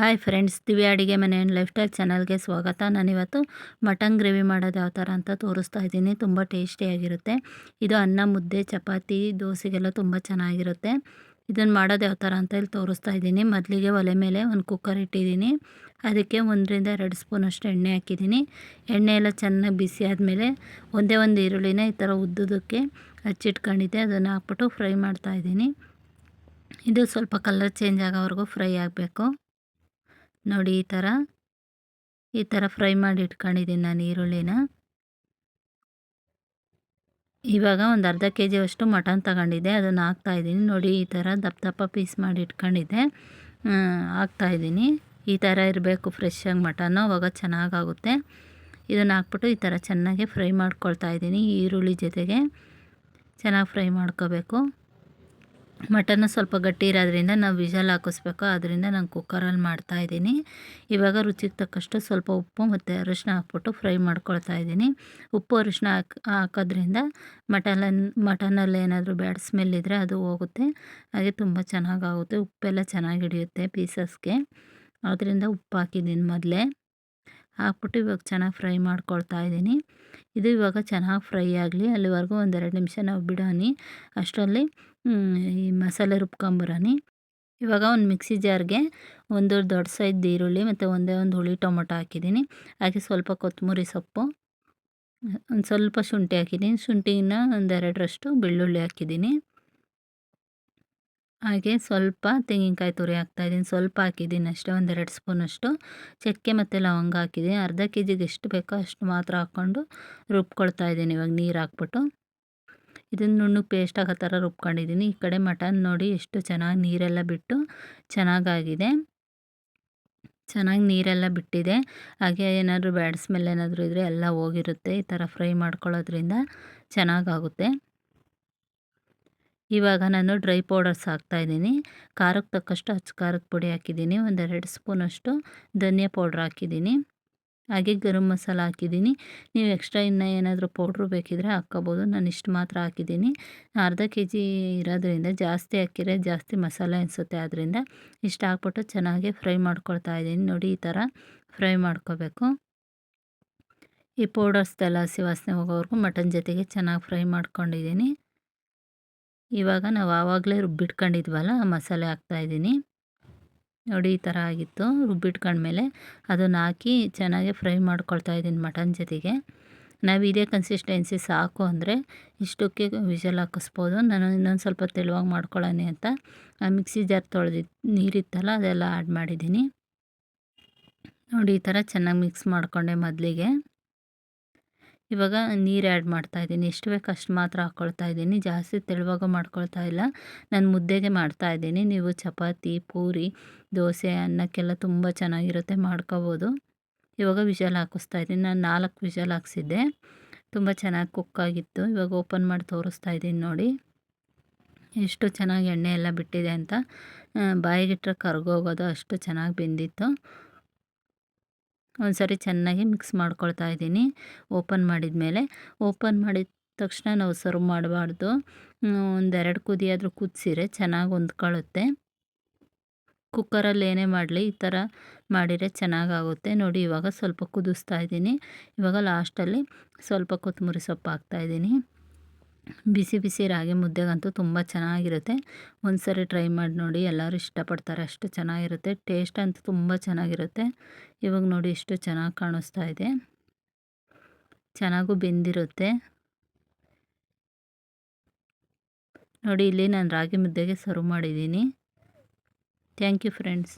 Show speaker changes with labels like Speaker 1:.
Speaker 1: Hi friends ದಿವ್ಯ ಅಡುಗೆ ಮನೆ ಲೈಫ್ ಸ್ಟೈಲ್ ಚಾನಲ್ಗೆ ಸ್ವಾಗತ. ನಾನಿವತ್ತು ಮಟನ್ ಗ್ರೇವಿ ಮಾಡೋದು ಯಾವ ಥರ ಅಂತ ತೋರಿಸ್ತಾ ಇದ್ದೀನಿ. ತುಂಬ ಟೇಸ್ಟಿಯಾಗಿರುತ್ತೆ ಇದು ಅನ್ನ, ಮುದ್ದೆ, ಚಪಾತಿ, ದೋಸೆಗೆಲ್ಲ ತುಂಬ ಚೆನ್ನಾಗಿರುತ್ತೆ. ಇದನ್ನು ಮಾಡೋದು ಯಾವ ಥರ ಅಂತ ಇಲ್ಲಿ ತೋರಿಸ್ತಾ ಇದ್ದೀನಿ. ಮೊದಲಿಗೆ ಒಲೆ ಮೇಲೆ ಒಂದು ಕುಕ್ಕರ್ ಇಟ್ಟಿದ್ದೀನಿ. ಅದಕ್ಕೆ ಒಂದರಿಂದ ಎರಡು ಸ್ಪೂನಷ್ಟು ಎಣ್ಣೆ ಹಾಕಿದ್ದೀನಿ. ಎಣ್ಣೆ ಎಲ್ಲ ಚೆನ್ನಾಗಿ ಬಿಸಿ ಆದಮೇಲೆ ಒಂದೇ ಒಂದು ಈರುಳ್ಳಿನ ಈ ಥರ ಉದ್ದುದಕ್ಕೆ ಹಚ್ಚಿಟ್ಕೊಂಡಿದ್ದೆ. ಅದನ್ನು ಹಾಕ್ಬಿಟ್ಟು ಫ್ರೈ ಮಾಡ್ತಾಯಿದ್ದೀನಿ ಇದು ಸ್ವಲ್ಪ ಕಲರ್ ಚೇಂಜ್ ಆಗೋವರೆಗೂ ಫ್ರೈ ಆಗಬೇಕು. ನೋಡಿ ಈ ಥರ. ಈ ಥರ ಫ್ರೈ ಮಾಡಿ ಇಟ್ಕೊಂಡಿದ್ದೀನಿ ನಾನು ಈರುಳ್ಳಿನ. ಇವಾಗ ಒಂದು ಅರ್ಧ ಕೆ ಜಿಯಷ್ಟು ಮಟನ್ ತಗೊಂಡಿದ್ದೆ, ಅದನ್ನು ಹಾಕ್ತಾಯಿದ್ದೀನಿ ನೋಡಿ ಈ ಥರ ದಪ್ಪ ದಪ್ಪ ಪೀಸ್ ಮಾಡಿ ಇಟ್ಕೊಂಡಿದ್ದೆ. ಹಾಕ್ತಾಯಿದ್ದೀನಿ ಈ ಥರ ಇರಬೇಕು ಫ್ರೆಶ್ಶಾಗಿ ಮಟನ್ನು ಅವಾಗ ಚೆನ್ನಾಗಾಗುತ್ತೆ. ಇದನ್ನು ಹಾಕ್ಬಿಟ್ಟು ಈ ಥರ ಚೆನ್ನಾಗಿ ಫ್ರೈ ಮಾಡ್ಕೊಳ್ತಾ ಇದ್ದೀನಿ ಈರುಳ್ಳಿ ಜೊತೆಗೆ. ಚೆನ್ನಾಗಿ ಫ್ರೈ ಮಾಡ್ಕೋಬೇಕು. ಮಟನ್ನು ಸ್ವಲ್ಪ ಗಟ್ಟಿ ಇರೋದ್ರಿಂದ ನಾವು ವಿಷಲ್ ಹಾಕಿಸ್ಬೇಕು. ಅದರಿಂದ ನಾನು ಕುಕ್ಕರಲ್ಲಿ ಮಾಡ್ತಾಯಿದ್ದೀನಿ ಇವಾಗ ರುಚಿಗೆ ತಕ್ಕಷ್ಟು ಸ್ವಲ್ಪ ಉಪ್ಪು ಮತ್ತು ಅರಿಶಿನ ಹಾಕ್ಬಿಟ್ಟು ಫ್ರೈ ಮಾಡ್ಕೊಳ್ತಾ ಇದ್ದೀನಿ. ಉಪ್ಪು, ಅರಿಶಿನ ಹಾಕ್, ಹಾಕೋದ್ರಿಂದ ಮಟನ್ ಮಟನಲ್ಲಿ ಏನಾದರೂ ಬ್ಯಾಡ್ ಸ್ಮೆಲ್ ಇದ್ದರೆ ಅದು ಹೋಗುತ್ತೆ. ಹಾಗೆ ತುಂಬ ಚೆನ್ನಾಗಾಗುತ್ತೆ. ಉಪ್ಪೆಲ್ಲ ಚೆನ್ನಾಗಿ ಹಿಡಿಯುತ್ತೆ ಪೀಸಸ್ಗೆ. ಅದರಿಂದ ಉಪ್ಪು ಹಾಕಿದ್ದೀನಿ ಮೊದಲೇ. ಹಾಕ್ಬಿಟ್ಟು ಇವಾಗ ಚೆನ್ನಾಗಿ ಫ್ರೈ ಮಾಡ್ಕೊಳ್ತಾ ಇದ್ದೀನಿ. ಇದು ಇವಾಗ ಚೆನ್ನಾಗಿ ಫ್ರೈ ಆಗಲಿ. ಅಲ್ಲಿವರೆಗೂ ಒಂದೆರಡು ನಿಮಿಷ ನಾವು ಬಿಡೋನಿ ಅಷ್ಟರಲ್ಲಿ ಈ ಮಸಾಲೆ ರುಬ್ಕೊಂಬರೋನಿ. ಇವಾಗ ಒಂದು ಮಿಕ್ಸಿ ಜಾರ್ಗೆ ಒಂದು ದೊಡ್ಡ ಸೈಜ್ ಈರುಳ್ಳಿ ಮತ್ತು ಒಂದೇ ಒಂದು ಹುಳಿ ಟೊಮೊಟೊ ಹಾಕಿದ್ದೀನಿ ಹಾಗೆ ಸ್ವಲ್ಪ ಕೊತ್ತಂಬರಿ ಸೊಪ್ಪು, ಒಂದು ಸ್ವಲ್ಪ ಶುಂಠಿ ಹಾಕಿದ್ದೀನಿ ಶುಂಠಿನ ಒಂದೆರಡರಷ್ಟು ಬೆಳ್ಳುಳ್ಳಿ ಹಾಕಿದ್ದೀನಿ ಹಾಗೆ ಸ್ವಲ್ಪ ತೆಂಗಿನಕಾಯಿ ತುರಿ ಹಾಕ್ತಾಯಿದ್ದೀನಿ ಸ್ವಲ್ಪ ಹಾಕಿದ್ದೀನಿ ಅಷ್ಟೇ ಒಂದೆರಡು ಸ್ಪೂನಷ್ಟು ಚಕ್ಕೆ ಮತ್ತು ಲವಂಗ ಹಾಕಿದ್ದೀನಿ ಅರ್ಧ ಕೆ ಜಿಗೆ ಎಷ್ಟು ಬೇಕೋ ಅಷ್ಟು ಮಾತ್ರ ಹಾಕ್ಕೊಂಡು ರುಬ್ಕೊಳ್ತಾ ಇದ್ದೀನಿ ಇವಾಗ ನೀರು ಹಾಕ್ಬಿಟ್ಟು. ಇದನ್ನು ನುಣ್ಣಗೆ ಪೇಸ್ಟ್ ಥರ ರುಬ್ಕೊಂಡಿದ್ದೀನಿ. ಈ ಕಡೆ ಮಟನ್ ನೋಡಿ ಎಷ್ಟು ಚೆನ್ನಾಗಿ ನೀರೆಲ್ಲ ಬಿಟ್ಟು ಚೆನ್ನಾಗಾಗಿದೆ. ಚೆನ್ನಾಗಿ ನೀರೆಲ್ಲ ಬಿಟ್ಟಿದೆ. ಹಾಗೆ ಏನಾದರೂ ಬ್ಯಾಡ್ ಸ್ಮೆಲ್ ಏನಾದರೂ ಇದ್ದರೆ ಎಲ್ಲ ಹೋಗಿರುತ್ತೆ. ಈ ಥರ ಫ್ರೈ ಮಾಡ್ಕೊಳ್ಳೋದ್ರಿಂದ ಚೆನ್ನಾಗಾಗುತ್ತೆ. ಇವಾಗ ನಾನು ಡ್ರೈ ಪೌಡರ್ಸ್ ಹಾಕ್ತಾಯಿದ್ದೀನಿ ಖಾರಕ್ಕೆ ತಕ್ಕಷ್ಟು ಹಚ್ಚ ಖಾರದ ಪುಡಿ ಹಾಕಿದ್ದೀನಿ. ಒಂದೆರಡು ಸ್ಪೂನಷ್ಟು ಧನಿಯಾ ಪೌಡ್ರ್ ಹಾಕಿದ್ದೀನಿ. ಹಾಗೆ ಗರಂ ಮಸಾಲ ಹಾಕಿದ್ದೀನಿ. ನೀವು ಎಕ್ಸ್ಟ್ರಾ ಇನ್ನೂ ಏನಾದರೂ ಪೌಡ್ರು ಬೇಕಿದ್ರೆ ಹಾಕ್ಕೋಬೋದು. ನಾನು ಇಷ್ಟು ಮಾತ್ರ ಹಾಕಿದ್ದೀನಿ. ಅರ್ಧ ಕೆ ಜಿ ಇರೋದ್ರಿಂದ, ಜಾಸ್ತಿ ಹಾಕಿದರೆ ಜಾಸ್ತಿ ಮಸಾಲೆ ಅನಿಸುತ್ತೆ. ಆದ್ದರಿಂದ ಇಷ್ಟು ಹಾಕ್ಬಿಟ್ಟು ಚೆನ್ನಾಗಿ ಫ್ರೈ ಮಾಡ್ಕೊಳ್ತಾ ಇದ್ದೀನಿ. ನೋಡಿ, ಈ ಥರ ಫ್ರೈ ಮಾಡ್ಕೋಬೇಕು. ಈ ಪೌಡರ್ಸ್ದೆಲ್ಲ ಹಸಿ ವಾಸನೆ ಹೋಗೋವರೆಗೂ ಮಟನ್ ಜೊತೆಗೆ ಚೆನ್ನಾಗಿ ಫ್ರೈ ಮಾಡ್ಕೊಂಡಿದ್ದೀನಿ. ಇವಾಗ ನಾವು ಆವಾಗಲೇ ರುಬ್ಬಿಟ್ಕೊಂಡಿದ್ವಲ್ಲ, ಆ ಮಸಾಲೆ ಹಾಕ್ತಾಯಿದ್ದೀನಿ ನೋಡಿ, ಈ ಥರ ಆಗಿತ್ತು. ರುಬ್ಬಿಟ್ಕೊಂಡ್ಮೇಲೆ ಅದನ್ನು ಹಾಕಿ ಚೆನ್ನಾಗಿ ಫ್ರೈ ಮಾಡ್ಕೊಳ್ತಾ ಇದ್ದೀನಿ ಮಟನ್ ಜೊತೆಗೆ. ನಾವು ಇದೇ ಕನ್ಸಿಸ್ಟೆನ್ಸಿ ಸಾಕು ಅಂದರೆ ಇಷ್ಟಕ್ಕೆ ವಿಷಲ್ ಹಾಕಿಸ್ಬೋದು. ನಾನು ಇನ್ನೊಂದು ಸ್ವಲ್ಪ ತೆಳುವಾಗಿ ಮಾಡ್ಕೊಳ್ಳೋಣ ಅಂತ. ಆ ಮಿಕ್ಸಿ ಜಾರ್ ತೊಳೆದಿದ್ದು ನೀರಿತ್ತಲ್ಲ, ಅದೆಲ್ಲ ಆ್ಯಡ್ ಮಾಡಿದ್ದೀನಿ. ನೋಡಿ, ಈ ಥರ ಚೆನ್ನಾಗಿ ಮಿಕ್ಸ್ ಮಾಡಿಕೊಂಡೆ ಮೊದಲಿಗೆ. ಇವಾಗ ನೀರು ಆ್ಯಡ್ ಮಾಡ್ತಾಯಿದ್ದೀನಿ ಎಷ್ಟು ಬೇಕು ಅಷ್ಟು ಮಾತ್ರ ಹಾಕ್ಕೊಳ್ತಾ ಇದ್ದೀನಿ. ಜಾಸ್ತಿ ತೆಳುವಾಗ ಮಾಡ್ಕೊಳ್ತಾ ಇಲ್ಲ. ನಾನು ಮುದ್ದೆಗೆ ಮಾಡ್ತಾಯಿದ್ದೀನಿ ನೀವು ಚಪಾತಿ, ಪೂರಿ, ದೋಸೆ, ಅನ್ನಕ್ಕೆಲ್ಲ ತುಂಬ ಚೆನ್ನಾಗಿರುತ್ತೆ. ಮಾಡ್ಕೋಬೋದು. ಇವಾಗ ವಿಶಲ್ ಹಾಕಿಸ್ತಾ ಇದ್ದೀನಿ. ನಾನು ನಾಲ್ಕು ವಿಶಲ್ ಹಾಕ್ಸಿದ್ದೆ. ತುಂಬ ಚೆನ್ನಾಗಿ ಕುಕ್ ಆಗಿತ್ತು. ಇವಾಗ ಓಪನ್ ಮಾಡಿ ತೋರಿಸ್ತಾ ಇದ್ದೀನಿ ನೋಡಿ. ಎಷ್ಟು ಚೆನ್ನಾಗಿ ಎಣ್ಣೆ ಎಲ್ಲ ಬಿಟ್ಟಿದೆ ಅಂತ. ಬಾಯಿಗಿಟ್ರೆ ಕರ್ಗೋಗೋದು ಅಷ್ಟು ಚೆನ್ನಾಗಿ ಬೆಂದಿತ್ತು. ಒಂದು ಸರಿ ಚೆನ್ನಾಗಿ ಮಿಕ್ಸ್ ಮಾಡ್ಕೊಳ್ತಾ ಇದ್ದೀನಿ. ಓಪನ್ ಮಾಡಿದ ಮೇಲೆ ಓಪನ್ ಮಾಡಿದ ತಕ್ಷಣ ನಾವು ಸರ್ವ್ ಮಾಡಬಾರ್ದು. ಒಂದೆರಡು ಕುದಿ ಆದರೂ ಕುದಿಸಿರೆ ಚೆನ್ನಾಗಿ ಹೊಂದ್ಕೊಳ್ಳುತ್ತೆ ಕುಕ್ಕರಲ್ಲಿ ಏನೇ ಮಾಡಲಿ, ಈ ಥರ ಮಾಡಿದರೆ ಚೆನ್ನಾಗಾಗುತ್ತೆ. ನೋಡಿ, ಇವಾಗ ಸ್ವಲ್ಪ ಕುದಿಸ್ತಾ ಇದ್ದೀನಿ. ಇವಾಗ ಲಾಸ್ಟಲ್ಲಿ ಸ್ವಲ್ಪ ಕೊತ್ತಂಬರಿ ಸೊಪ್ಪು ಹಾಕ್ತಾಯಿದ್ದೀನಿ ಬಿಸಿ ಬಿಸಿ ರಾಗಿ ಮುದ್ದೆಗಂತೂ ತುಂಬ ಚೆನ್ನಾಗಿರುತ್ತೆ. ಒಂದು ಸರಿ ಟ್ರೈ ಮಾಡಿ ನೋಡಿ, ಎಲ್ಲರೂ ಇಷ್ಟಪಡ್ತಾರೆ ಅಷ್ಟು ಚೆನ್ನಾಗಿರುತ್ತೆ. ಟೇಸ್ಟ್ ಅಂತೂ ತುಂಬ ಚೆನ್ನಾಗಿರುತ್ತೆ. ಇವಾಗ ನೋಡಿ ಎಷ್ಟು ಚೆನ್ನಾಗಿ ಕಾಣಿಸ್ತಾ ಇದೆ. ಚೆನ್ನಾಗೂ ಬೆಂದಿರುತ್ತೆ. ನೋಡಿ, ಇಲ್ಲಿ ನಾನು ರಾಗಿ ಮುದ್ದೆಗೆ ಸರ್ವ್ ಮಾಡಿದ್ದೀನಿ. Thank you friends.